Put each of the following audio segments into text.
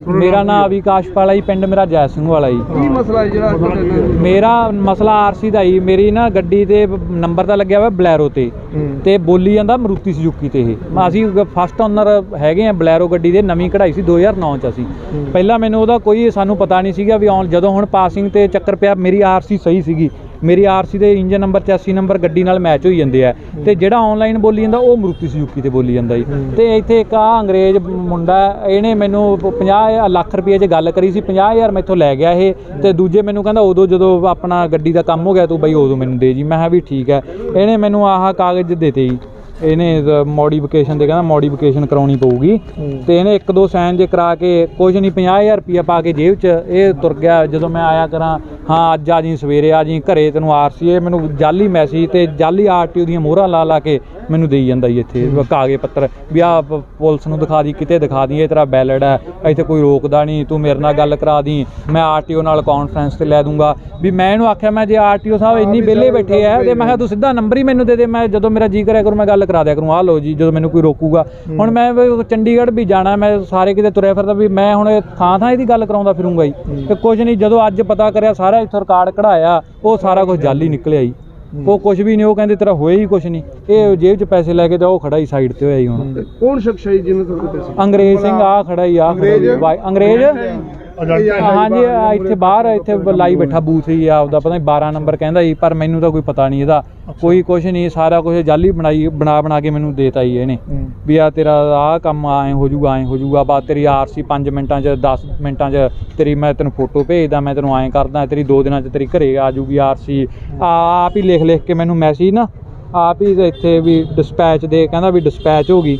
ਮੇਰਾ ਨਾਮ ਅਵਿਕਾਸ਼ ਪਾਲਾ ਜੀ ਪਿੰਡ ਮੇਰਾ ਜੈ ਸਿੰਘ ਵਾਲਾ ਜੀ। ਕੀ ਮਸਲਾ ਹੈ ਜਿਹੜਾ ਤੁਹਾਡੇ ਨਾਲ ਮੇਰਾ ਮਸਲਾ ਆਰਸੀ ਦਾ ਹੀ ਮੇਰੀ ਨਾ ਗੱਡੀ ਤੇ ਨੰਬਰ ਤਾਂ ਲੱਗਿਆ ਹੋਇਆ ਬਲੈਰੋ ਤੇ। ਤੇ ਬੋਲੀ ਜਾਂਦਾ ਮਰੂਤੀ ਸੁਜ਼ੂਕੀ ਤੇ ਇਹ। ਅਸੀਂ ਫਸਟ ਓਨਰ ਹੈਗੇ ਆ ਬਲੈਰੋ ਗੱਡੀ ਦੇ ਨਵੀਂ ਕਢਾਈ ਸੀ 2009 ਚ ਅਸੀਂ। ਪਹਿਲਾਂ ਮੈਨੂੰ ਉਹਦਾ ਕੋਈ ਸਾਨੂੰ ਪਤਾ ਨਹੀਂ ਸੀਗਾ ਵੀ ਆਉਣ ਜਦੋਂ ਹੁਣ ਪਾਸਿੰਗ ਤੇ ਚੱਕਰ ਪਿਆ ਮੇਰੀ ਆਰਸੀ ਸਹੀ ਸੀਗੀ। ਮੇਰੀ ਆਰਸੀ ਦੇ ਇੰਜਨ ਨੰਬਰ 84 ਨੰਬਰ ਗੱਡੀ ਨਾਲ ਮੈਚ ਹੋਈ ਜਾਂਦੇ ਆ। ਤੇ ਜਿਹੜਾ ਆਨਲਾਈਨ ਬੋਲੀ ਜਾਂਦਾ ਉਹ ਮਰੂਤੀ ਸੁਜ਼ੂਕੀ ਤੇ ਬੋਲੀ ਜਾਂਦਾ ਜੀ। ਤੇ ਇੱਥੇ ਇੱਕ ਆ ਅੰਗਰੇਜ਼ ਮੁੰਡਾ ਇਹਨੇ ਮੈਨੂੰ 50 ਲੱਖ ਰੁਪਏ 'ਚ ਗੱਲ ਕਰੀ ਸੀ 50000 ਮੈਥੋਂ ਲੈ ਗਿਆ ਇਹ। ਤੇ ਦੂਜੇ ਮੈਨੂੰ ਕਹਿੰਦਾ ਉਦੋਂ ਜਦੋਂ ਆਪਣਾ ਗੱਡੀ ਦਾ ਕੰਮ ਹੋ ਗਿਆ ਤੂੰ ਬਈ ਉਦੋਂ ਮੈਨੂੰ ਦੇ ਜੀ। ਮੈਂ ਕਿਹਾ ਵੀ ਠੀਕ ਹੈ। ਇਹਨੇ ਮੈਨੂੰ ਆਹ ਕਾਗਜ਼ ਦਿੱਤੇ ਜੀ। ਇਹਨੇ ਮੋਡੀਫਿਕੇਸ਼ਨ ਦੇ ਕਹਿੰਦਾ ਮੋਡੀਫਿਕੇਸ਼ਨ ਕਰਾਉਣੀ ਪਊਗੀ। ਤੇ ਇਹਨੇ ਇੱਕ ਦੋ ਸਾਈਨ ਜੇ ਕਰਾ ਕੇ ਕੁਝ ਨਹੀਂ 50000 ਰੁਪਇਆ ਪਾ ਕੇ ਜੇਬ 'ਚ ਇਹ ਤੁਰ ਗਿਆ। ਜਦੋਂ ਮੈਂ ਆਇਆ ਕਰਾਂ ਹਾਂ, ਅੱਜ ਆ ਜੀ ਸਵੇਰੇ ਆ ਜੀ, ਘਰੇ ਤੈਨੂੰ ਆਰਸੀ ਇਹ ਮੈਨੂੰ ਜਾਲੀ ਮੈਸੇਜ ਤੇ ਜਾਲੀ ਆਰਟੀਓ ਦੀਆਂ ਮੋਹਰਾਂ ਲਾ ਲਾ ਕੇ ਮੈਨੂੰ ਦੇਈ ਜਾਂਦਾ ਜੀ ਇੱਥੇ। ਕਾਗਜ਼ ਪੱਤਰ। ਵੀ ਆ ਪੁਲਿਸ ਨੂੰ ਦਿਖਾ ਦੀ ਕਿਤੇ ਦਿਖਾ ਦੀ ਇਹ ਤੇਰਾ ਬੈਲਡ ਹੈ ਇੱਥੇ ਕੋਈ ਰੋਕਦਾ ਨਹੀਂ ਤੂੰ ਮੇਰੇ ਨਾਲ ਗੱਲ ਕਰਾ ਦੀ ਮੈਂ ਆਰਟੀਓ ਨਾਲ ਕਾਨਫਰੰਸ ਤੇ ਲੈ ਦੂੰਗਾ। ਵੀ ਮੈਂ ਇਹਨੂੰ ਆਖਿਆ ਮੈਂ ਜੇ ਆਰਟੀਓ ਸਾਹਿਬ ਇੰਨੀ ਵਿਹਲੇ ਬੈਠੇ ਆ ਤੇ ਮੈਂ ਕਿਹਾ ਤੂੰ ਸਿੱਧਾ ਨੰਬਰ ਹੀ ਮੈਨੂੰ ਦੇ ਦੇ ਮੈਂ ਜਦੋਂ ਮੇਰਾ ਜੀ ਕਰਿਆ ਕਰੂ ਮੈਂ ਗੱਲ ਕਰਾ ਦਿਆ ਕਰੂੰ ਆ ਲਓ ਜੀ ਜਦੋਂ ਮੈਨੂੰ ਕੋਈ ਰੋਕੂਗਾ। ਹੁਣ ਮੈਂ ਚੰਡੀਗੜ੍ਹ ਵੀ ਜਾਣਾ ਮੈਂ ਸਾਰੇ ਕਿਤੇ ਤੁਰਿਆ ਫਿਰਦਾ ਵੀ ਮੈਂ ਹੁਣ ਥਾਂ ਥਾਂ ਇਹਦੀ ਗੱਲ ਕਰਾਉਂਦਾ ਫਿਰੂੰਗਾ ਜੀ। ਤੇ ਕੁਝ ਨਹੀਂ ਜਦੋਂ ਅੱਜ ਪਤਾ ਕਰਿਆ ਸਾਰਾ ਇੱਥੋਂ ਰਿਕਾਰਡ ਕਢਾਇਆ ਉਹ ਸਾਰਾ ਕੁਝ ਜਾਲੀ ਨਿਕਲਿਆ ਜੀ। ਉਹ ਕੁਝ ਵੀ ਨਹੀਂ ਉਹ ਕਹਿੰਦੇ ਤੇਰਾ ਹੋਇਆ ਹੀ ਕੁਝ ਨਹੀਂ। ਇਹ ਜੇਬ 'ਚ ਪੈਸੇ ਲੈ ਕੇ ਉਹ ਖੜਾ ਹੀ ਸਾਈਡ ਤੇ ਹੋਇਆ ਜੀ ਹੁਣ। ਕੌਣ ਸ਼ਖਸ ਹੈ ਜੀ ਜਿਹਨੇ ਤੁਹਾਡੇ ਪੈਸੇ? ਅੰਗਰੇਜ਼ ਸਿੰਘ ਆ ਖੜਾ ਹੀ ਆ ਖੜਾ ਅੰਗਰੇਜ਼। ਹਾਂਜੀ ਆ ਇੱਥੇ ਬਾਹਰ ਇੱਥੇ ਲਾਈ ਬੈਠਾ ਬੂਥ ਹੀ ਆ ਆਪਦਾ ਪਤਾ ਨਹੀਂ 12 ਨੰਬਰ ਕਹਿੰਦਾ ਜੀ ਪਰ ਮੈਨੂੰ ਤਾਂ ਕੋਈ ਪਤਾ ਨਹੀਂ ਇਹਦਾ। ਕੋਈ ਕੁਝ ਨਹੀਂ ਸਾਰਾ ਕੁਝ ਜਾਲੀ ਬਣਾਈ ਬਣਾ ਬਣਾ ਕੇ ਮੈਨੂੰ ਦੇਤਾ ਜੀ ਇਹਨੇ। ਵੀ ਆ ਤੇਰਾ ਆਹ ਕੰਮ ਐ ਹੋ ਜੂਗਾ ਐ ਹੋ ਜੂਗਾ ਬਾ ਤੇਰੀ ਆਰਸੀ 5 ਮਿੰਟਾਂ 'ਚ 10 ਮਿੰਟਾਂ 'ਚ ਤੇਰੀ ਮੈਂ ਤੈਨੂੰ ਫੋਟੋ ਭੇਜਦਾ ਮੈਂ ਤੈਨੂੰ ਐਂ ਕਰਦਾ ਤੇਰੀ 2 ਦਿਨਾਂ 'ਚ ਤੇਰੀ ਘਰੇ ਆ ਜੂਗੀ ਆਰਸੀ। ਆਪ ਹੀ ਲਿਖ ਲਿਖ ਕੇ ਮੈਨੂੰ ਮੈਸੇਜ ਨਾ ਆਪ ਹੀ ਇੱਥੇ ਵੀ ਡਿਸਪੈਚ ਦੇ ਕਹਿੰਦਾ ਵੀ ਡਿਸਪੈਚ ਹੋ ਗਈ।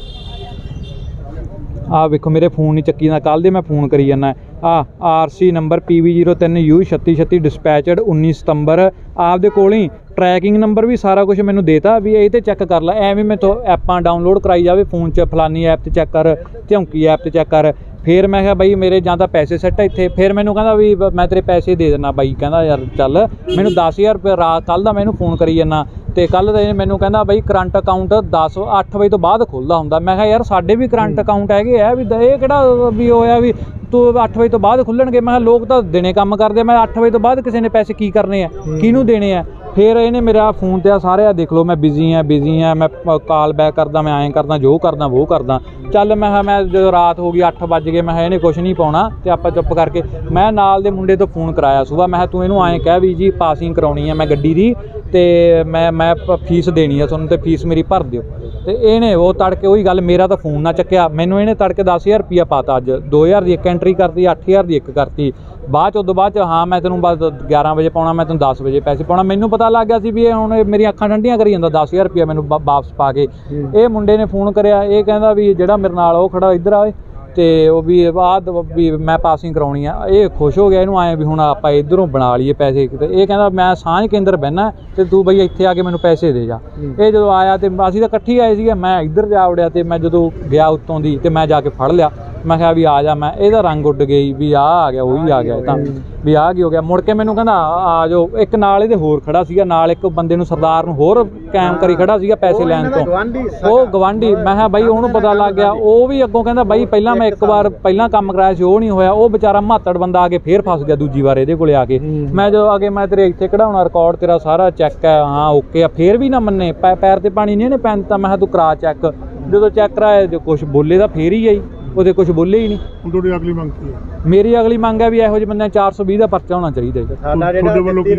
ਆ ਵੇਖੋ ਮੇਰੇ ਫੋਨ ਨਹੀਂ ਚੱਕੀ ਨਾ ਕੱਲ ਦੇ ਮੈਂ ਫੋਨ ਕਰੀ ਜਾਂਦਾ। ਆਰਸੀ ਨੰਬਰ PV03U3636 ਡਿਸਪੈਚਡ 19 ਸਤੰਬਰ। ਆਪਦੇ ਕੋਲ ਹੀ ਟਰੈਕਿੰਗ ਨੰਬਰ ਵੀ ਸਾਰਾ ਕੁਝ ਮੈਨੂੰ ਦੇਤਾ ਵੀ ਇਹ ਤੇ ਚੈੱਕ ਕਰ ਲੈ ਐਵੇਂ ਮੈਥੋਂ ਐਪਾਂ ਡਾਊਨਲੋਡ ਕਰਾਈ ਜਾਵੇ ਫੋਨ 'ਚ ਫਲਾਨੀ ਐਪ ਤੇ ਚੈੱਕ ਕਰ ਝੌਂਕੀ ਐਪ ਤੇ ਚੈੱਕ ਕਰ। ਫਿਰ ਮੈਂ ਕਿਹਾ ਬਾਈ ਮੇਰੇ ਜਾਂ ਤਾਂ ਪੈਸੇ ਸੈੱਟ ਇੱਥੇ ਫਿਰ ਮੈਨੂੰ ਕਹਿੰਦਾ ਵੀ ਮੈਂ ਤੇਰੇ ਪੈਸੇ ਦੇ ਦੇਣਾ ਬਾਈ ਕਹਿੰਦਾ ਯਾਰ ਚੱਲ ਮੈਨੂੰ 10000 ਰੁਪਏ ਰਾਤ ਕੱਲ ਦਾ ਮੈਂ ਇਹਨੂੰ ਫੋਨ ਕਰੀ ਜਾਂਦਾ। ਤੇ ਕੱਲ ਦਾ ਮੈਨੂੰ ਕਹਿੰਦਾ ਬਾਈ ਕਰੰਟ ਅਕਾਊਂਟ 10 8 ਵਜੇ ਤੋਂ ਬਾਅਦ ਖੁੱਲਦਾ ਹੁੰਦਾ। ਮੈਂ ਕਿਹਾ ਯਾਰ ਸਾਡੇ ਵੀ ਕਰੰਟ ਅਕਾਊਂਟ ਹੈਗੇ ਆ ਵੀ ਇਹ ਕਿਹੜਾ ਵੀ ਹੋਇਆ ਵੀ ਤੂੰ 8 ਵਜੇ ਤੋਂ ਬਾਅਦ ਖੁੱਲਣਗੇ। ਮੈਂ ਕਿਹਾ ਲੋਕ ਤਾਂ ਦਿਨੇ ਕੰਮ ਕਰਦੇ ਆ, ਮੈਂ 8 ਵਜੇ ਤੋਂ ਬਾਅਦ ਕਿਸੇ ਨੇ ਪੈਸੇ ਕੀ ਕਰਨੇ ਆ? ਕਿਹਨੂੰ ਦੇਣੇ ਆ? ਫਿਰ ਇਹਨੇ ਮੇਰਾ ਫੋਨ ਤੇ ਆ ਸਾਰੇ ਆ ਦੇਖ ਲਓ ਮੈਂ ਬਿਜ਼ੀ ਆ ਬਿਜ਼ੀ ਆ ਮੈਂ ਕਾਲ ਬੈਕ ਕਰਦਾ ਮੈਂ ਐਂ ਕਰਦਾ ਜੋ ਕਰਦਾ ਉਹ ਕਰਦਾ। ਚੱਲ ਮੈਂ ਕਿਹਾ ਮੈਂ ਜਦੋਂ ਰਾਤ ਹੋ ਗਈ 8 ਵੱਜ ਗਏ ਮੈਂ ਕਿਹਾ ਇਹਨੇ ਕੁਝ ਨਹੀਂ ਪਾਉਣਾ ਤੇ ਆਪਾਂ ਚੁੱਪ ਕਰਕੇ ਮੈਂ ਨਾਲ ਦੇ ਮੁੰਡੇ ਤੋਂ ਫੋਨ ਕਰਾਇਆ ਸਵੇਰ। ਮੈਂ ਕਿਹਾ ਤੂੰ ਇਹਨੂੰ ਐਂ ਕਹਿ ਵੀ ਜੀ ਪਾਸਿੰਗ ਕਰਾਉਣੀ ਆ ਮੈਂ ਗੱਡੀ ਦੀ ਤੇ ਮੈਂ ਮੈਂ ਪ- ਫੀਸ ਦੇਣੀ ਆ ਤੁਹਾਨੂੰ ਤੇ ਫੀਸ ਮੇਰੀ ਭਰ ਦਿਓ। ਤੇ ਇਹਨੇ ਉਹ ਤੜਕੇ ਉਹੀ ਗੱਲ ਮੇਰਾ ਤਾਂ ਫੋਨ ਨਾ ਚੱਕਿਆ। ਮੈਨੂੰ ਇਹਨੇ ਤੜਕੇ 10000 ਰੁਪਿਆ ਪਾਤਾ ਅੱਜ। 2000 ਦੀ ਇੱਕ ਐਂਟਰੀ ਕਰਤੀ 8000 ਦੀ ਇੱਕ ਕਰਤੀ। ਬਾਅਦ ਚ ਉਦੋਂ ਬਾਅਦ ਚ ਹਾਂ ਮੈਂ ਤੈਨੂੰ ਬਸ 11 ਵਜੇ ਪਾਉਣਾ ਮੈਂ ਤੈਨੂੰ 10 ਵਜੇ ਪੈਸੇ ਪਾਉਣਾ। ਮੈਨੂੰ ਪਤਾ ਲੱਗ ਗਿਆ ਸੀ ਵੀ ਇਹ ਹੁਣ ਮੇਰੀਆਂ ਅੱਖਾਂ ਠੰਡੀਆਂ ਕਰੀ ਜਾਂਦਾ 10000 ਰੁਪਿਆ ਮੈਨੂੰ ਵਾਪਸ ਪਾ ਕੇ। ਇਹ ਮੁੰਡੇ ਨੇ ਫੋਨ ਕਰਿਆ ਇਹ ਕਹਿੰਦਾ ਵੀ ਜਿਹੜਾ ਮੇਰੇ ਨਾਲ ਉਹ ਖੜਾ ਇੱਧਰ ਆਏ ਤੇ ਉਹ ਵੀ ਬਾਅਦ ਵੀ ਮੈਂ ਪਾਸਿੰਗ ਕਰਾਉਣੀ ਆ। ਇਹ ਖੁਸ਼ ਹੋ ਗਿਆ ਇਹਨੂੰ ਆਏ ਵੀ ਹੁਣ ਆਪਾਂ ਇਧਰੋਂ ਬਣਾ ਲਈਏ ਪੈਸੇ ਕਿਤੇ ਇਹ ਕਹਿੰਦਾ ਮੈਂ ਸਾਂਝ ਕੇਂਦਰ ਬਹਿਣਾ ਤੇ ਤੂੰ ਬਈ ਇੱਥੇ ਆ ਕੇ ਮੈਨੂੰ ਪੈਸੇ ਦੇ ਜਾ। ਇਹ ਜਦੋਂ ਆਇਆ ਤੇ ਅਸੀਂ ਤਾਂ ਇਕੱਠੇ ਆਏ ਸੀਗੇ। ਮੈਂ ਇੱਧਰ ਜਾ ਵੜਿਆ ਤੇ ਮੈਂ ਜਦੋਂ ਗਿਆ ਉੱਤੋਂ ਦੀ ਤੇ ਮੈਂ ਜਾ ਕੇ ਫੜ ਲਿਆ। ਮੈਂ ਕਿਹਾ ਵੀ ਆ ਜਾ ਮੈਂ ਇਹਦਾ ਰੰਗ ਉੱਡ ਗਈ ਵੀ ਆ ਆ ਗਿਆ ਉਹੀ ਆ ਗਿਆ ਇਹ ਤਾਂ ਵੀ ਆ ਕੀ ਹੋ ਗਿਆ? ਮੁੜ ਕੇ ਮੈਨੂੰ ਕਹਿੰਦਾ ਆ ਜਾਓ। ਇੱਕ ਨਾਲ ਇਹਦੇ ਹੋਰ ਖੜਾ ਸੀਗਾ ਨਾਲ ਇੱਕ ਬੰਦੇ ਨੂੰ ਸਰਦਾਰ ਨੂੰ ਹੋਰ ਕੈਮ ਕਰੀ ਖੜਾ ਸੀਗਾ ਪੈਸੇ ਲੈਣ ਤੋਂ। ਉਹ ਗਵਾਂਢੀ ਮੈਂ ਕਿਹਾ ਬਾਈ ਉਹਨੂੰ ਪਤਾ ਲੱਗ ਗਿਆ। ਉਹ ਵੀ ਅੱਗੋਂ ਕਹਿੰਦਾ ਬਾਈ ਪਹਿਲਾਂ ਮੈਂ ਇੱਕ ਵਾਰ ਪਹਿਲਾਂ ਕੰਮ ਕਰਾਇਆ ਸੀ ਉਹ ਨਹੀਂ ਹੋਇਆ। ਉਹ ਵਿਚਾਰਾ ਮਾਤੜ ਬੰਦਾ ਆ ਕੇ ਫੇਰ ਫਸ ਗਿਆ ਦੂਜੀ ਵਾਰ ਇਹਦੇ ਕੋਲੇ ਆ ਕੇ। ਮੈਂ ਜਦੋਂ ਆ ਕੇ ਮੈਂ ਤੇਰੇ ਇੱਥੇ ਕਢਾਉਣਾ ਰਿਕਾਰਡ ਤੇਰਾ ਸਾਰਾ ਚੈੱਕ ਹੈ ਹਾਂ ਓਕੇ ਆ। ਫੇਰ ਵੀ ਨਾ ਮੰਨੇ। ਪੈਰ ਤੇ ਪਾਣੀ ਨਹੀਂ ਇਹਨੇ ਪੈਨ ਤਾਂ ਮੈਂ ਕਿਹਾ ਤੂੰ ਕਰਾ ਚੈੱਕ ਜਦੋਂ ਚੈੱਕ ਕਰਾਇਆ ਜੋ ਕੁਝ ਬੋਲੇ ਤਾਂ ਫੇਰ ਹੀ ਆਈ। ਉਹਦੇ ਕੁਝ ਬੋਲੇ ਹੀ ਨਹੀਂ। ਹੁਣ ਤੁਹਾਡੀ ਅਗਲੀ ਮੰਗ ਕੀ ਹੈ? ਮੇਰੀ ਅਗਲੀ ਮੰਗ ਹੈ ਵੀ ਇਹੋ ਜਿਹੇ ਬੰਦਿਆਂ 420 ਦਾ ਪਰਚਾ ਹੋਣਾ ਚਾਹੀਦਾ ਜੀ। ਤੁਹਾਡੇ ਵੱਲੋਂ ਕੀ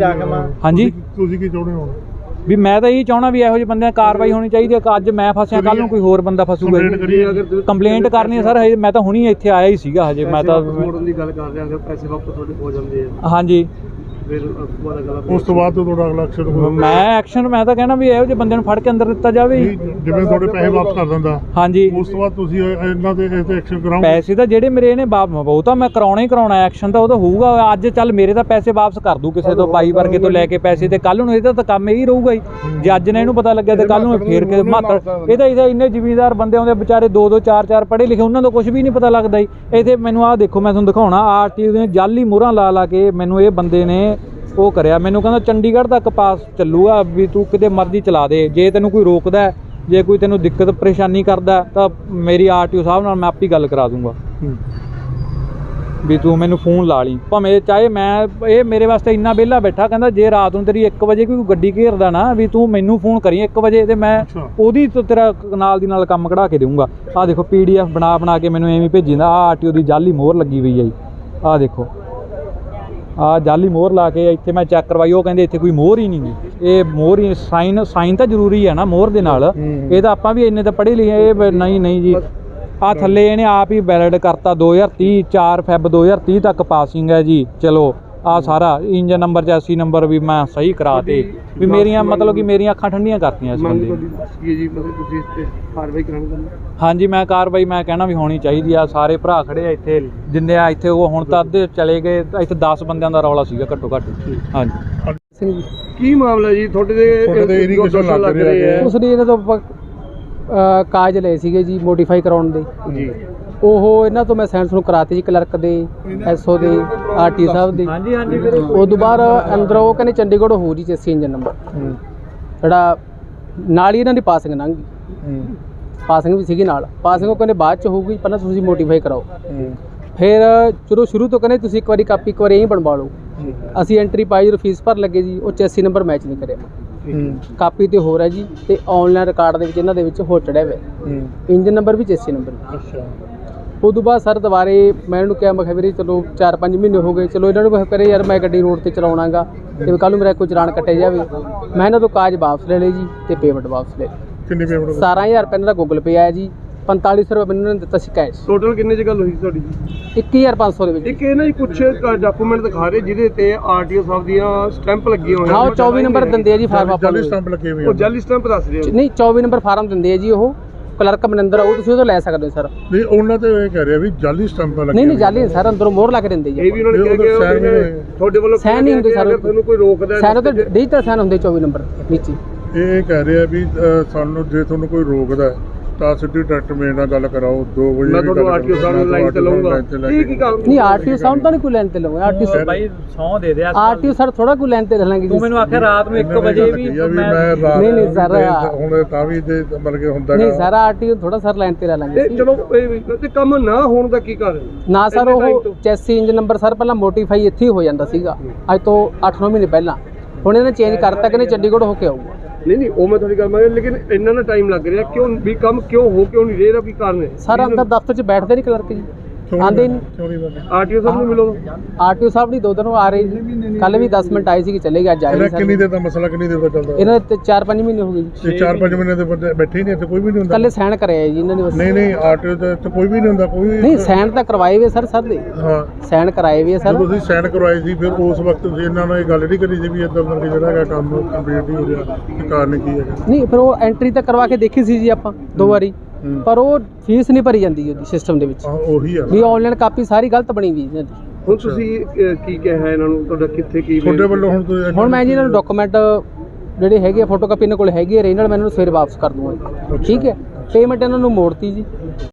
ਹਾਂਜੀ। ਤੁਸੀਂ ਕੀ ਚਾਹੁੰਦੇ ਹੋ? ਵੀ ਮੈਂ ਤਾਂ ਇਹੀ ਚਾਹਣਾ ਵੀ ਇਹੋ ਜਿਹੇ ਬੰਦਿਆਂ ਕਾਰਵਾਈ ਹੋਣੀ ਚਾਹੀਦੀ ਹੈ। ਕਿ ਅੱਜ ਮੈਂ ਫਸਿਆ ਕੱਲ ਨੂੰ ਕੋਈ ਹੋਰ ਬੰਦਾ ਫਸੂਗਾ ਕੰਪਲੇਂਟ ਕਰਨੀ ਹੈ ਸਰ ਹਜੇ ਮੈਂ ਤਾਂ ਹੁਣੀ ਇੱਥੇ ਆਇਆ ਹੀ ਸੀਗਾ ਹਜੇ ਮੈਂ ਤਾਂ ਮੋੜਨ ਦੀ ਗੱਲ ਕਰ ਰਹੇ ਹਾਂ ਅਗਰ ਪੈਸੇ ਵਾਪਸ ਤੁਹਾਡੇ ਹੋ ਜਾਂਦੇ ਆ। ਹਾਂਜੀ। ਫਿਰ ਉਸ ਤੋਂ ਬਾਅਦ ਅਗਲਾ ਉਸ ਤੋਂ ਬਾਅਦ ਤੋਂ ਤੁਹਾਡਾ ਅਗਲਾ ਐਕਸ਼ਨ ਹੋਊਗਾ। ਮੈਂ ਐਕਸ਼ਨ ਮੈਂ ਤਾਂ ਕਹਿਣਾ ਵੀ ਇਹੋ ਜਿਹੇ ਬੰਦੇ ਨੂੰ ਫੜ ਕੇ ਅੰਦਰ ਦਿੱਤਾ ਜਾਵੇ। ਜਿਵੇਂ ਤੁਹਾਡੇ ਪੈਸੇ ਵਾਪਸ ਕਰ ਦਿੰਦਾ। ਹਾਂਜੀ। ਉਸ ਤੋਂ ਬਾਅਦ ਤੁਸੀਂ ਇਹ- ਇਹਨਾਂ ਦੇ ਇਹ ਤੇ ਐਕਸ਼ਨ ਕਰਾਓਗੇ? ਪੈਸੇ ਤਾਂ ਜਿਹੜੇ ਮੇਰੇ ਇਹਨੇ ਵਾਪ ਉਹ ਤਾਂ ਮੈਂ ਕਰਾਉਣਾ ਹੀ ਕਰਾਉਣਾ ਐਕਸ਼ਨ ਤਾਂ ਉਹ ਤਾਂ ਹੋਊਗਾ। ਅੱਜ ਚੱਲ ਮੇਰੇ ਤਾਂ ਪੈਸੇ ਵਾਪਸ ਕਰ ਦੂ ਕਿਸੇ ਤੋਂ ਬਾਈ ਵਰਗੇ ਤੋਂ ਲੈ ਕੇ ਪੈਸੇ ਤੇ ਕੱਲ ਨੂੰ ਇਹਦਾ ਤਾਂ ਕੰਮ ਇਹੀ ਰਹੂਗਾ ਹੀ। ਜੇ ਅੱਜ ਨੇ ਇਹਨੂੰ ਪਤਾ ਲੱਗਿਆ ਤੇ ਕੱਲ ਨੂੰ ਇਹ ਫੇਰ ਕੇ ਮਾਤਰ ਇਹਦਾ ਇਹਦਾ ਇੰਨੇ ਜ਼ਿਮੀਂਦਾਰ ਬੰਦੇ ਆਉਂਦੇ ਵਿਚਾਰੇ ਦੋ ਦੋ ਚਾਰ ਚਾਰ ਪੜ੍ਹੇ ਲਿਖੇ ਉਹਨਾਂ ਦਾ ਕੁਝ ਵੀ ਨਹੀਂ ਪਤਾ ਲੱਗਦਾ ਜੀ। ਇੱਥੇ ਮੈਨੂੰ ਆਹ ਦੇਖੋ ਮੈਂ ਤੁਹਾਨੂੰ ਦਿਖਾਉਣਾ ਆਰਟੀ ਦੀਆਂ ਜਾਲੀ ਮੋਹਰਾਂ ਲਾ ਲਾ ਕੇ ਮੈਨੂੰ ਇਹ ਬੰਦੇ ਨੇ ਉਹ ਕਰਿਆ। ਮੈਨੂੰ ਕਹਿੰਦਾ ਚੰਡੀਗੜ੍ਹ ਤੱਕ ਪਾਸ ਚੱਲੂਗਾ ਵੀ ਤੂੰ ਕਿਤੇ ਮਰਜ਼ੀ ਚਲਾ ਦੇ। ਜੇ ਤੈਨੂੰ ਕੋਈ ਰੋਕਦਾ ਜੇ ਕੋਈ ਤੈਨੂੰ ਦਿੱਕਤ ਪਰੇਸ਼ਾਨੀ ਕਰਦਾ ਤਾਂ ਮੇਰੀ ਆਰਟੀਓ ਸਾਹਿਬ ਨਾਲ ਮੈਂ ਆਪੇ ਗੱਲ ਕਰਾ ਦੂੰਗਾ। ਵੀ ਤੂੰ ਮੈਨੂੰ ਫੋਨ ਲਾ ਲਈ। ਭਾਵੇਂ ਚਾਹੇ ਮੈਂ ਇਹ ਮੇਰੇ ਵਾਸਤੇ ਇੰਨਾ ਵਿਹਲਾ ਬੈਠਾ ਕਹਿੰਦਾ ਜੇ ਰਾਤ ਨੂੰ ਤੇਰੀ 1 ਵਜੇ ਕੋਈ ਗੱਡੀ ਘੇਰਦਾ ਨਾ ਵੀ ਤੂੰ ਮੈਨੂੰ ਫੋਨ ਕਰੀ 1 ਵਜੇ ਤੇ ਮੈਂ। ਉਹਦੀ ਤੋਂ ਤੇਰਾ ਨਾਲ ਦੀ ਨਾਲ ਕੰਮ ਕਢਾ ਕੇ ਦੇਊਂਗਾ। ਆਹ ਦੇਖੋ ਪੀਡੀਐਫ ਬਣਾ ਬਣਾ ਕੇ ਮੈਨੂੰ ਐਵੇਂ ਭੇਜੀ ਜਾਂਦਾ ਆਹ ਆਰਟੀਓ ਦੀ ਜਾਲੀ ਮੋਹਰ ਲੱਗੀ ਹੋਈ ਹੈ ਜੀ। ਆਹ ਦੇਖੋ। ਆਹ ਜਾਲੀ ਮੋਹਰ ਲਾ ਕੇ ਇੱਥੇ ਮੈਂ ਚੈੱਕ ਕਰਵਾਈ ਉਹ ਕਹਿੰਦੇ ਇੱਥੇ ਕੋਈ ਮੋਹਰ ਹੀ ਨਹੀਂ ਗੀ। ਇਹ ਮੋਹਰ ਹੀ ਸਾਈਨ ਸਾਈਨ ਤਾਂ ਜ਼ਰੂਰੀ ਹੈ ਨਾ ਮੋਹਰ ਦੇ ਨਾਲ। ਇਹ ਤਾਂ ਆਪਾਂ ਵੀ ਇੰਨੇ ਤਾਂ ਪੜ੍ਹੇ ਲਿਖੇ ਇਹ ਨਹੀਂ ਨਹੀਂ ਜੀ। ਆ ਥੱਲੇ ਇਹਨੇ ਆਪ ਹੀ ਵੈਲਿਡ ਕਰਤਾ 2030 4 ਫੈਬ 2030 ਤੱਕ ਪਾਸਿੰਗ ਹੈ ਜੀ ਚਲੋ। ਆ ਸਾਰਾ ਇੰਜਨ ਨੰਬਰ ਚੈਸੀ ਨੰਬਰ ਵੀ ਮੈਂ ਸਹੀ ਕਰਾਤੇ ਵੀ ਮੇਰੀਆਂ ਮਤਲਬ ਕਿ ਮੇਰੀਆਂ ਅੱਖਾਂ ਠੰਡੀਆਂ ਕਰਤੀਆਂ ਇਸ ਬੰਦੇ ਨੇ। ਜੀ ਮਤਲਬ ਤੁਸੀਂ ਇਸ ਤੇ ਕਾਰਵਾਈ ਕਰਾਉਣੀ? ਹਾਂਜੀ ਮੈਂ ਕਾਰਵਾਈ ਮੈਂ ਕਹਿਣਾ ਵੀ ਹੋਣੀ ਚਾਹੀਦੀ ਆ। ਸਾਰੇ ਭਰਾ ਖੜੇ ਆ ਇੱਥੇ ਜਿੰਨੇ ਆ ਇੱਥੇ ਉਹ ਹੁਣ ਤਾਂ ਅੱਧੇ ਚਲੇ ਗਏ। ਤਾਂ ਇੱਥੇ 10 ਬੰਦਿਆਂ ਦਾ ਰੌਲਾ ਸੀਗਾ ਘੱਟੋ ਘੱਟ। ਹਾਂਜੀ। ਸਿੰਘ ਜੀ। ਕੀ ਮਾਮਲਾ ਜੀ? ਤੁਹਾਡੇ ਦੇ ਤੁਹਾਡੇ ਤੇ ਜੋ irrigation ਦੋਸ਼ ਲੱਗ ਰਿਹਾ ਹੈ। ਉਸ ਨੇ ਇਹਨਾਂ ਤੋਂ ਕਾਗਜ਼ ਲਏ ਸੀਗੇ ਜੀ ਮੋਡੀਫਾਈ ਕਰਾਉਣ ਦੇ। ਜੀ। ਉਹ ਇਹਨਾਂ ਤੋਂ ਮੈਂ ਸਾਇੰਸ ਨੂੰ ਕਰਾਤੇ ਜੀ ਕਲਰਕ ਦੇ ਐਸਓ ਦੇ ਆਰਟੀ ਸਾਹਿਬ ਦੇ। ਹਾਂਜੀ ਹਾਂਜੀ ਉਹ ਤੋਂ ਬਾਅਦ ਅੰਦਰ ਉਹ ਕਹਿੰਦੇ ਚੰਡੀਗੜ੍ਹ ਹੋ ਜੀ ਚੇਸੀ ਇੰਜਨ ਨੰਬਰ। ਜਿਹੜਾ ਨਾਲ ਹੀ ਇਹਨਾਂ ਦੀ ਪਾਸਿੰਗ ਲੰਘ ਗਈ। ਪਾਸਿੰਗ ਵੀ ਸੀਗੀ ਨਾਲ। ਪਾਸਿੰਗ ਉਹ ਕਹਿੰਦੇ ਬਾਅਦ ਚ ਹੋਊਗੀ ਪਹਿਲਾਂ ਤੁਸੀਂ ਮੋਡੀਫਾਈ ਕਰਾਓ। ਫਿਰ ਚਲੋ ਸ਼ੁਰੂ ਤੋਂ ਕਹਿੰਦੇ ਤੁਸੀਂ ਇੱਕ ਵਾਰੀ ਕਾਪੀ ਇੱਕ ਵਾਰੀ ਇਹੀ ਬਣਵਾ ਲਓ। ਅਸੀਂ ਐਂਟਰੀ ਪਾਈ ਜਦੋਂ ਫੀਸ ਭਰ ਲੱਗੇ ਜੀ ਉਹ ਚੈਸੀ ਨੰਬਰ ਮੈਚ ਨਹੀਂ ਕਰਿਆ। ਕਾਪੀ ਤੇ ਹੋਰ ਹੈ ਜੀ ਤੇ ਆਨਲਾਈਨ ਰਿਕਾਰਡ ਦੇ ਵਿੱਚ ਇਹਨਾਂ ਦੇ ਵਿੱਚ ਹੋ ਚੜਿਆ ਹੋਇਆ। ਇੰਜਨ ਨੰਬਰ ਵੀ ਚੇਸੀ ਨੰਬਰ ਵੀ। ਅੱਛਾ ਉਦੋਂ ਬਾਅਦ ਸਰ ਦੁਬਾਰੇ ਮੈਂ ਇਹਨੂੰ ਕਿਹਾ ਮੈਂ ਕਿਹਾ ਵੀਰੇ ਚਲੋ 4-5 ਮਹੀਨੇ ਹੋ ਗਏ ਚਲੋ ਇਹਨਾਂ ਨੂੰ ਮੈਂ ਕਰੇ ਯਾਰ ਮੈਂ ਗੱਡੀ ਰੋਡ ਤੇ ਚਲਾਉਣਾਗਾ ਤੇ ਕੱਲ ਨੂੰ ਮੇਰਾ ਕੋਈ ਚਲਾਨ ਕੱਟਿਆ ਜਾਵੇ। ਮੈਂ ਇਹਨਾਂ ਤੋਂ ਕਾਜ ਵਾਪਸ ਲੈ ਲਏ ਜੀ ਤੇ ਪੇਮੈਂਟ ਵਾਪਸ ਲੈ ਲਈ ਕਿੰਨੀ ਪੇਮੈਂਟ 17000 ਰੁਪਏ ਇਹਨਾਂ ਦਾ ਗੂਗਲ ਪੇ ਆਇਆ ਜੀ 4500 ਰੁਪਏ ਮੈਨੂੰ ਦਿੱਤਾ ਸੀ ਕੈਸ਼ ਟੋਟਲ ਕਿੰਨੇ ਚ ਗੱਲ ਹੋਈ ਸੀ ਤੁਹਾਡੀ? ਜੀ 21500 ਦੇ ਵਿੱਚ। ਇੱਕ ਇਹ ਨਾ ਜੀ ਕੁਝ ਡਾਕੂਮੈਂਟ ਦਿਖਾ ਰਹੇ ਜਿਹਦੇ ਤੇ ਆਰਟੀਓ ਸਾਹਿਬ ਦੀਆਂ ਸਟੈਂਪ ਲੱਗੀਆਂ ਹੋਈਆਂ। ਹਾਂ ਉਹ 24 ਨੰਬਰ ਦਿੰਦੇ ਆ ਜੀ ਫਾਰਮ ਆਪਾਂ ਜਾਲੀ ਨੂੰ। ਸਟੰਪ ਲੱਗੇ ਹੋਏ ਉਹ ਆ ਜਾਲੀ ਸਟੈਂਪ ਦੱਸ ਰਹੇ ਹੋ ਨਹੀਂ 24 ਨੰਬਰ ਫਾਰਮ ਦਿੰਦੇ ਆ ਜੀ ਉਹ। ਕਲਰਕ ਮਨਿੰਦਰ ਆ ਉਹ ਤੁਸੀਂ ਉਹ ਤੋਂ ਲੈ ਸਕਦੇ ਹੋ ਸਰ ਨਹੀਂ ਉਹਨਾਂ ਤੇ ਇਹ ਕਹਿ ਰਿਹਾ ਵੀ ਜਾਲੀ ਸਟੰਪ ਲੱਗੇ ਨਹੀਂ ਨਹੀਂ ਜਾਲੀ ਨਹੀਂ ਸਰ ਅੰਦਰੋਂ ਮੋਹਰ ਲਾ ਕੇ ਦਿੰਦੇ ਜੀ ਇਹ ਵੀ ਉਹਨਾਂ ਨੇ ਕਿਹਾ ਕਿ। ਤੁਹਾਡੇ ਵੱਲੋਂ Sign ਨਹੀਂ ਹੁੰਦੇ ਸਰ। ਤੁਹਾਨੂੰ ਕੋਈ ਰੋਕਦਾ ਸੈਨ ਤੇ ਡਿਜੀਟਲ ਸੈਨ ਹੁੰਦੇ 24 ਨੰਬਰ ਨੀਚੇ ਇਹ ਕਹਿ ਰਿਹਾ ਵੀ ਸਾਨੂੰ ਜੇ ਤੁਹਾਨੂੰ ਕੋਈ ਰੋਕਦਾ ਤਾਂ ਸਿੱਧੀ ਡਾਇਰੈਕਟ ਮੇਰੇ ਨਾਲ ਗੱਲ ਕਰਾਓ 2 ਵਜੇ ਮੈਂ ਤੁਹਾਨੂੰ ਆਰਟੀਓ ਸਾਹਿਬ ਲਾਈਨ ਤੇ ਲਵਾਂਗਾ ਕੇ ਕੀ ਕੰਮ ਨਹੀਂ ਆਰਟੀਓ ਸਾਊਂਡ ਤਾਂ ਨਹੀਂ ਕੋਈ ਲੈਣ ਤੇ ਲਵਾਂਗੇ ਆਰਟੀਓ ਬਾਈ ਸੌ ਦੇ ਦੇ ਆਰਟੀਓ ਸਰ ਥੋੜਾ ਕੋਈ ਲੈਣ ਤੇ ਲਾਂਗੇ ਤੂੰ ਮੈਨੂੰ ਆਖਿਆ ਰਾਤ ਨੂੰ 1 ਇਹਨਾਂ ਨੇ ਵਜੇ ਵੀ ਮੈਂ ਨਹੀਂ, ਨਹੀਂ ਸਰ, ਹੁਣ ਤਾਂ ਵੀ ਤੇ ਮਤਲਬ ਕਿ ਹੁੰਦਾ ਨਹੀਂ। ਸਰ ਆਰਟੀਓ ਥੋੜਾ ਸਰ ਲੈਣ ਤੇ ਲੈ ਲਾਂਗੇ ਇਹ ਚਲੋ ਇਹ ਵੀ- ਤੇ ਕੰਮ ਨਾ ਹੋਣ ਦਾ ਕੀ ਕਾਰਨ? ਨਾ ਸਰ ਉਹ? ਚੈਸੀ ਇੰਜਨ ਨੰਬਰ ਸਰ ਪਹਿਲਾਂ ਮੋਡੀਫਾਈ ਇੱਥੇ ਹੀ ਹੋ ਜਾਂਦਾ ਸੀਗਾ। ਅੱਜ ਤੋਂ 8-9 ਮਹੀਨੇ ਪਹਿਲਾਂ। ਹੁਣ ਇਹਨੇ ਚੇਂਜ ਕਰਤਾ ਕਿ ਚੰਡੀਗੜ੍ਹ ਹੋ ਕੇ ਆਊਗਾ। ਨਹੀਂ ਨਹੀਂ ਉਹ ਮੈਂ ਤੁਹਾਡੀ ਗੱਲ ਮੰਨ ਲੇਕਿਨ ਇੰਨਾ ਨਾ ਟਾਈਮ ਲੱਗ ਰਿਹਾ ਕਿਉਂ ਵੀ ਕੰਮ ਕਿਉਂ ਹੋ ਕਿਉਂ ਨਹੀਂ ਰਿਹਾ ਕੀ ਕਾਰਨ ਹੈ? ਸਰ ਅੰਦਰ ਦਫ਼ਤਰ 'ਚ ਬੈਠਦੇ ਨਹੀਂ ਕਲਰਕ ਜੀ। ਆਂਦੇ ਨਹੀਂ? ਆਰਟੀਓ ਸਾਹਿਬ ਨੂੰ ਮਿਲੋ। ਆਰਟੀਓ ਸਾਹਿਬ ਨਹੀਂ ਦੋ ਦਿਨ ਆ ਰਹੇ ਜੀ। ਕੱਲ ਵੀ 10 ਮਿੰਟ ਆਏ ਸੀ ਕਿ ਚਲੇ ਗਏ ਅੱਜ ਆਏ ਇਹਦਾ ਨਹੀਂ ਕਿੰਨੀ ਸਰ ਦੇਰ ਦਾ ਮਸਲਾ ਕਿੰਨੀ ਦੇਰ ਦਾ ਚੱਲਦਾ? ਇਹਨਾਂ ਦੇ 4-5 ਮਹੀਨੇ ਹੋ ਗਏ ਜੀ। ਤੇ 4-5 ਮਹੀਨੇ ਦੇ ਬੰਦੇ ਬੈਠੇ ਹੀ ਨਹੀਂ ਇੱਥੇ ਕੋਈ ਵੀ ਨਹੀਂ ਹੁੰਦਾ। ਕੱਲੇ ਸਾਈਨ ਕਰਿਆ ਜੀ ਇਹਨਾਂ ਨੇ ਬਸ। ਨਹੀਂ ਨਹੀਂ ਆਰਟੀਓ ਤੇ ਇੱਥੇ ਕੋਈ ਵੀ ਨਹੀਂ ਹੁੰਦਾ ਕੋਈ ਨਹੀਂ ਸਾਈਨ ਤਾਂ ਕਰਵਾਏ ਵੇ ਸਰ ਸਰ ਦੇ। ਹਾਂ। ਸਾਈਨ ਕਰਾਏ ਵੇ ਸਰ। ਜਦੋਂ ਤੁਸੀਂ ਸਾਈਨ ਕਰਵਾਏ ਸੀ ਫਿਰ ਉਸ ਵਕਤ ਤੁਸੀਂ ਇਹਨਾਂ ਨਾਲ ਇਹ ਗੱਲ ਨਹੀਂ ਕਰੀ ਸੀ ਵੀ ਇਦਾਂ ਕਰਕੇ ਜਿਹੜਾ ਹੈਗਾ ਕੰਮ ਕੰਪਲੀਟ ਨਹੀਂ ਹੋ ਰਿਹਾ ਕੀ ਕਾਰਨ ਕੀ ਹੈਗਾ? ਨਹੀਂ ਫਿਰ ਉਹ ਐਂਟਰੀ ਤਾਂ ਕਰਵਾ ਕੇ ਦੇਖੀ ਸੀ ਜੀ ਆਪਾਂ ਦੋ ਵਾਰੀ। ਪਰ ਉਹ ਫੀਸ ਨਹੀਂ ਭਰੀ ਜਾਂਦੀ ਉਹਦੀ ਸਿਸਟਮ ਦੇ ਵਿੱਚ। ਹਾਂ ਉਹੀ ਆ। ਵੀ ਆਨਲਾਈਨ ਕਾਪੀ ਸਾਰੀ ਗਲਤ ਬਣੀ ਵੀ ਇਹਨਾਂ ਦੀ ਹੁਣ ਤੁਸੀਂ ਅਹ, ਕੀ ਕਿਹਾ ਹੈ ਇਹਨਾਂ ਨੂੰ? ਤੁਹਾਡਾ ਕਿੱਥੇ ਕੀ ਤੁਹਾਡੇ ਵੱਲੋਂ ਹੁਣ ਤੁਸੀਂ ਹੁਣ ਮੈਂ ਜੀ ਇਹਨਾਂ ਨੂੰ ਡਾਕੂਮੈਂਟ ਜਿਹੜੇ ਹੈਗੇ ਫੋਟੋਕਾਪੀ ਇਹਨਾਂ ਕੋਲ ਹੈਗੀ ਹੈ ਰੀਨਲ ਮੈਂ ਇਹਨਾਂ ਨੂੰ ਸਵੇਰੇ ਵਾਪਸ ਕਰ ਦੂੰਗਾ ਜੀ। ਠੀਕ ਹੈ? ਪੇਮੈਂਟ ਇਹਨਾਂ ਨੂੰ ਮੋੜਤੀ ਜੀ।